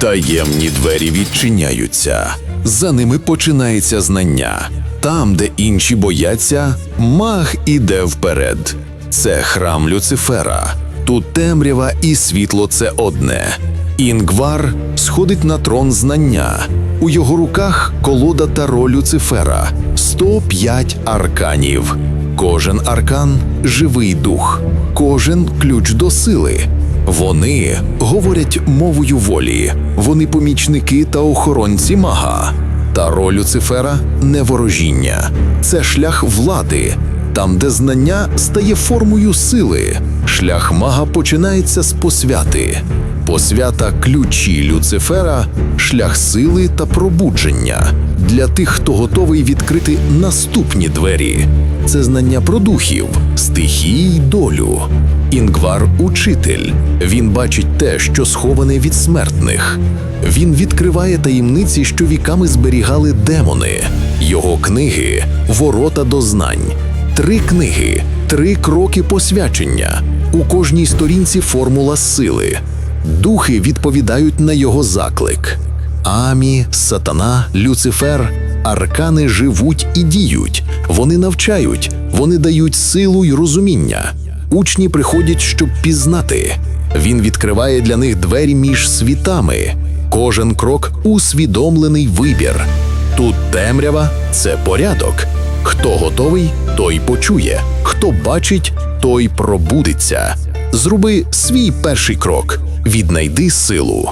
Таємні двері відчиняються. За ними починається знання. Там, де інші бояться, маг іде вперед. Це храм Люцифера. Тут темрява і світло це одне. Інгвар сходить на трон знання. У його руках колода таро Люцифера 105 арканів. Кожен аркан живий дух, кожен ключ до сили. Вони говорять мовою волі, вони помічники та охоронці мага. Таро Люцифера не ворожіння, це шлях влади. Там, де знання стає формою сили, шлях мага починається з посвяти. Посвята ключі Люцифера, шлях сили та пробудження для тих, хто готовий відкрити наступні двері. Це знання про духів, стихії й долю. Інгвар учитель. Він бачить те, що сховане від смертних. Він відкриває таємниці, що віками зберігали демони. Його книги ворота до знань. Три книги, три кроки посвячення. У кожній сторінці формула сили. Духи відповідають на його заклик. Амі, сатана, Люцифер, аркани живуть і діють. Вони навчають, вони дають силу й розуміння. Учні приходять, щоб пізнати. Він відкриває для них двері між світами. Кожен крок усвідомлений вибір. Тут темрява це порядок. Хто готовий, той почує. Хто бачить, той пробудиться. Зроби свій перший крок. Віднайди силу.